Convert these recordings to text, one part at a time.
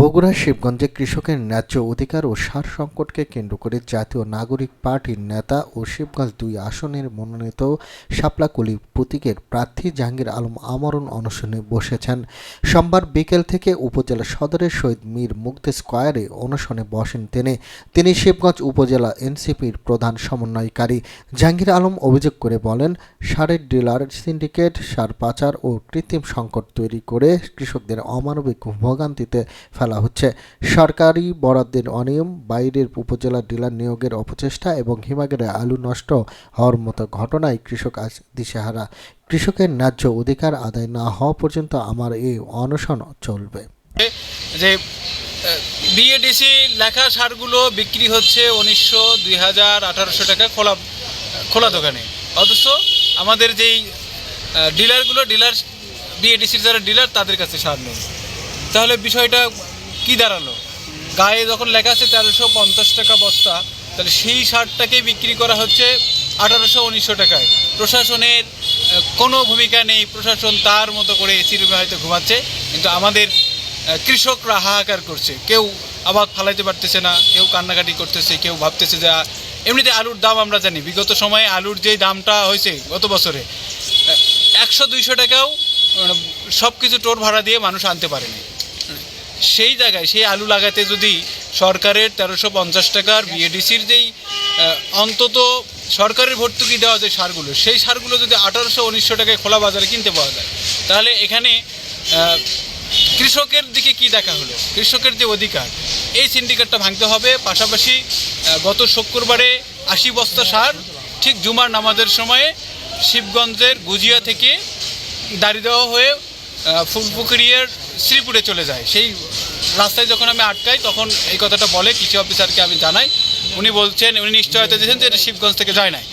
বগুড়া শিবগঞ্জে কৃষকের ন্যায্য অধিকার ও সার সংকটকে কেন্দ্র করে জাতীয় নাগরিক পার্টির নেতা ও শিবগঞ্জ দুই আসনের মনোনীত শাপলাকলি প্রতীকের প্রার্থী জাহাঙ্গীর আলম আমরণ অনশনে বসেছেন। সোমবার বিকেল থেকে উপজেলা সদরের শহীদ মীর মুগ্ধ স্কোয়ারে অনশনে বসেন তিনি। তিনি শিবগঞ্জ উপজেলা এনসিপির প্রধান সমন্বয়কারী। জাহাঙ্গীর আলম অভিযোগ করে বলেন, সারের ডিলার, সিন্ডিকেট, সার পাচার ও কৃত্রিম সংকট তৈরি করে কৃষকদের অমানবিক ভোগান্তিতে ফেলা হচ্ছে, সরকারি বরাদ্দের অনিয়ম, বাইরের উপজেলা ডিলার নিয়োগের অপচেষ্টা এবং হিমাগারে আলু নষ্ট হওয়ার মতো ঘটনায় কৃষক আজ দিশেহারা। কৃষকের ন্যায্য অধিকার আদায় না হওয়া পর্যন্ত আমার এই অনশন চলবে। যে বিএডিসি লেখা সারগুলো বিক্রি হচ্ছে উনিশশো দুই হাজার আঠারোশো টাকা খোলা খোলা দোকানে। অথচ আমাদের যেই ডিলারগুলো, ডিলার, বিএডিসির যারা ডিলার তাদের কাছে সার নেই। তাহলে বিষয়টা কি দাঁড়াল? গায়ে যখন লেখা আছে তেরোশো পঞ্চাশ টাকা বস্তা, তাহলে সেই সারটাকেই বিক্রি করা হচ্ছে আঠারোশো উনিশশো টাকায়। প্রশাসনের কোনো ভূমিকা নেই, প্রশাসন তার মতো করে এসি রুমে হয়তো ঘুমাচ্ছে, কিন্তু আমাদের কৃষকরা হাহাকার করছে। কেউ আবাদ ফালাইতে পারতেছে না, কেউ কান্নাকাটি করতেছে, কেউ ভাবতেছে যে এমনিতে আলুর দাম আমরা জানি। বিগত সময়ে আলুর যেই দামটা হয়েছে গত বছরে একশো দুইশো টাকাও সব কিছু টোর ভাড়া দিয়ে মানুষ আনতে পারেনি। সেই জায়গায়, সেই আলু লাগাতে যদি সরকারের তেরোশো পঞ্চাশ টাকার বিএডিসির যেই অন্তত সরকারের ভর্তুকি দেওয়া যে সারগুলো, সেই সারগুলো যদি আঠারোশো উনিশশো টাকায় খোলা বাজারে কিনতে পাওয়া যায়, তাহলে এখানে কৃষকের দিকে কি দেখা হলো? কৃষকের যে অধিকার, এই সিন্ডিকেটটা ভাঙতে হবে। পাশাপাশি গত শুক্রবারে আশি বস্তা সার ঠিক জুমার নামাজের সময়ে শিবগঞ্জের গুজিয়া থেকে দাঁড়িয়ে দেওয়া হয়ে ফুলপুকুরিয়ার শ্রীপুরে চলে যায়। সেই রাস্তায় যখন আমি আটকাই তখন এই কথাটা বলে কৃষি অফিসারকে আমি জানাই। উনি বলছেন উনি নিশ্চয়তা দিয়েছেন যে এটা শিবগঞ্জ থেকে যায় নাই।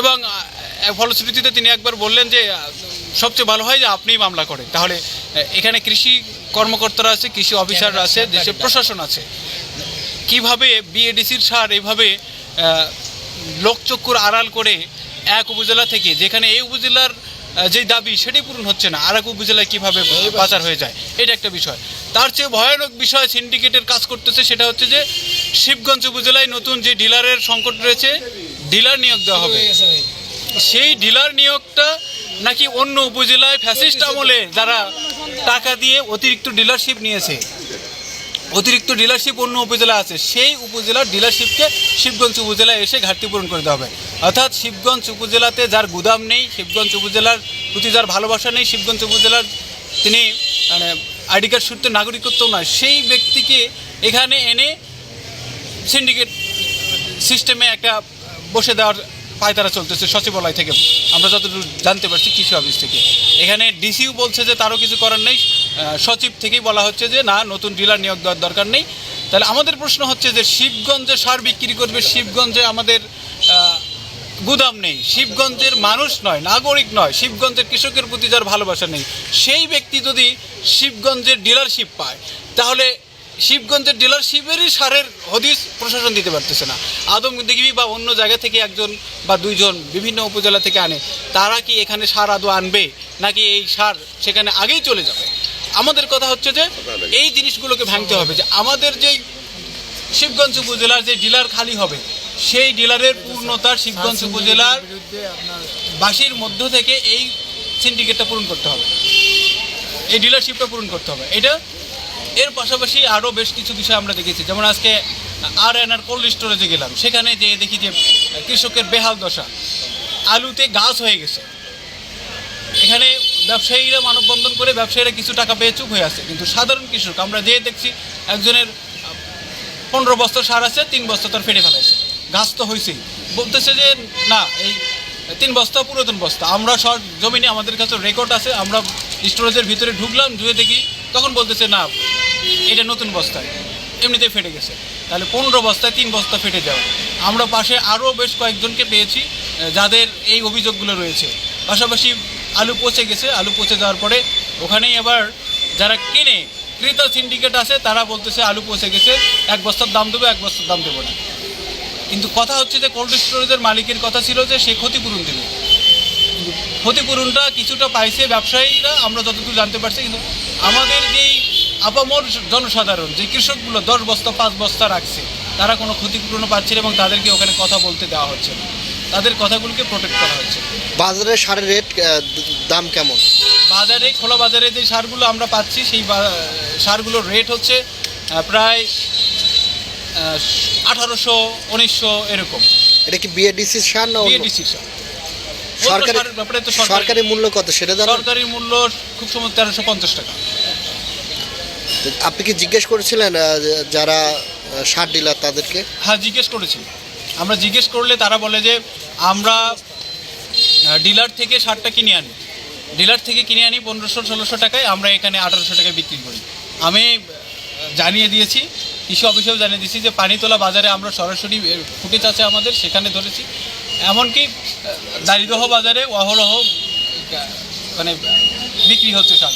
এবং ফলশ্রুতিতে তিনি একবার বললেন যে সবচেয়ে ভালো হয় যে আপনিই মামলা করেন। তাহলে এখানে কৃষি কর্মকর্তারা আছে কৃষি অফিসাররা আছে দেশের প্রশাসন আছে। কীভাবে বিএডিসির সার এইভাবে আহ, লোকচক্ষুর আড়াল করে এক উপজেলা থেকে যেখানে এই উপজেলার যে দাবি সেটাই পূরণ হচ্ছে না। আর এক উপজেলায় কীভাবে পাচার হয়ে যায়, এটা একটা বিষয়। তার চেয়ে ভয়ানক বিষয় সিন্ডিকেটের কাজ করতেছে, সেটা হচ্ছে যে শিবগঞ্জ উপজেলায় নতুন যে ডিলারের সংকট রয়েছে, ডিলার নিয়োগ দেওয়া হবে। সেই ডিলার নিয়োগটা নাকি অন্য উপজেলায় ফ্যাসিস্ট আমলে যারা টাকা দিয়ে অতিরিক্ত ডিলারশিপ নিয়েছে অতিরিক্ত ডিলারশিপ অন্য উপজেলা আছে, সেই উপজেলার ডিলারশিপকে শিবগঞ্জ উপজেলায় এসে ঘাটতি পূরণ করতে হবে। অর্থাৎ শিবগঞ্জ উপজেলাতে যার গুদাম নেই, শিবগঞ্জ উপজেলার প্রতি যার ভালোবাসা নেই, শিবগঞ্জ উপজেলার তিনি মানে আইডি কার্ড সূত্রে নাগরিকত্ব নয়, সেই ব্যক্তিকে এখানে এনে সিন্ডিকেট সিস্টেমে একটা বসে দেওয়ার পায়তারা চলতেছে সচিবালয় থেকে। আমরা যতটুকু জানতে পারছি কৃষি অফিস থেকে। এখানে ডিসিও বলছে যে তারও কিছু করার নেই। সচিব থেকেই বলা হচ্ছে যে, না, নতুন ডিলার নিয়োগ দেওয়ার দরকার নেই। তাহলে আমাদের প্রশ্ন হচ্ছে যে, শিবগঞ্জে সার বিক্রি করবে, শিবগঞ্জে আমাদের গুদাম নেই। শিবগঞ্জের মানুষ নয়, নাগরিক নয়, শিবগঞ্জের কৃষকের প্রতি যার ভালোবাসা নেই। সেই ব্যক্তি যদি শিবগঞ্জের ডিলারশিপ পায়, তাহলে শিবগঞ্জের ডিলারশিপেরই সারের হদিস প্রশাসন দিতে পারতেছে না। আদম দিঘি বা অন্য জায়গা থেকে একজন বা দুইজন বিভিন্ন উপজেলা থেকে আনে, তারা কি এখানে সার আদৌ আনবে? নাকি এই সার সেখানে আগেই চলে যাবে? আমাদের কথা হচ্ছে যে, এই জিনিসগুলোকে ভাঙতে হবে যে, আমাদের যেই শিবগঞ্জ উপজেলার যে ডিলার খালি হবে, সেই ডিলারের পূর্ণতার শিবগঞ্জ উপজেলার বাসীর মধ্য থেকে এই সিন্ডিকেটটা পূরণ করতে হবে। এই ডিলারশিপটা পূরণ করতে হবে। এটা এর পাশাপাশি আরও বেশ কিছু বিষয় আমরা দেখেছি। যেমন আজকে আর এন আর কোল্ড স্টোরেজে গেলাম। সেখানে যে দেখি যে কৃষকের বেহাল দশা। আলুতে গাছ হয়ে গেছে। এখানে ব্যবসায়ীরা মানববন্ধন করে ব্যবসায়ীরা কিছু টাকা পেয়ে চুপ হয়ে আছে। কিন্তু সাধারণ কৃষক, আমরা যে দেখছি একজনের পনেরো বস্তা সার আছে, তিন বস্তা তার ফেটে ফেলাইছে। গাছ তো হয়েছেই বলতেছে যে, না, এই তিন বস্তা পুরাতন বস্তা। আমরা সব জমিনে আমাদের কাছে রেকর্ড আছে। আমরা স্টোরেজের ভিতরে ঢুকলাম ধুয়ে দেখি। তখন বলতেছে, না এটা নতুন বস্তায় এমনিতেই ফেটে গেছে। তাহলে পনেরো বস্তায় তিন বস্তা ফেটে যাওয়া আমরা পাশে আরও বেশ কয়েকজনকে পেয়েছি যাদের এই অভিযোগগুলো রয়েছে। পাশাপাশি আলু পচে গেছে। আলু পচে যাওয়ার পরে ওখানেই আবার যারা কিনে, ক্রেতা সিন্ডিকেট আছে, তারা বলতেছে আলু পচে গেছে, এক বস্তার দাম দেবো, এক বস্তার দাম দেবো না। কিন্তু কথা হচ্ছে যে কোল্ড স্টোরেজের মালিকের কথা ছিল যে সে ক্ষতিপূরণ দেবে। ক্ষতিপূরণটা কিছুটা পাইছে ব্যবসায়ীরা, আমরা যতদূর জানতে পারছি, কিন্তু আমাদের যেই আপামর জনসাধারণ যে কৃষকগুলো দশ বস্তা পাঁচ বস্তা রাখছে তারা কোনো ক্ষতিপূরণ পাচ্ছে না এবং তাদেরকে ওখানে কথা বলতে দেওয়া হচ্ছে না। তাদের কথাগুলোকে প্রোটেক্ট করা হচ্ছে। বাজারে সারের রেট দাম কেমন? বাজারে খোলা বাজারে যে সারগুলো আমরা পাচ্ছি সেই সারগুলোর রেট হচ্ছে প্রায় আঠারোশো উনিশশো এরকম। এটা কি বিএডিসি সার না? বিএডিসি সার। সরকারি ব্যাপারে তো সরকারি মূল্য কত? সেটা সরকারি মূল্য খুব সময় তেরোশো পঞ্চাশ টাকা। আপনি কি জিজ্ঞেস করেছিলেন যারা সার ডিলার তাদেরকে? হ্যাঁ জিজ্ঞেস করেছি। আমরা জিজ্ঞেস করলে তারা বলে যে, আমরা ডিলার থেকে সারটা কিনে আনি। ডিলার থেকে কিনে আনি পনেরোশো, ষোলোশো টাকায়, আমরা এখানে আঠারোশো টাকায় বিক্রি করি। আমি জানিয়ে দিয়েছি, কৃষি অফিসেও জানিয়ে দিয়েছি যে, পানিতোলা বাজারে আমরা সরাসরি ফুটেজ আছে আমাদের, সেখানে ধরেছি। এমনকি দারিদহ বাজারে অহরহ মানে বিক্রি হচ্ছে সার।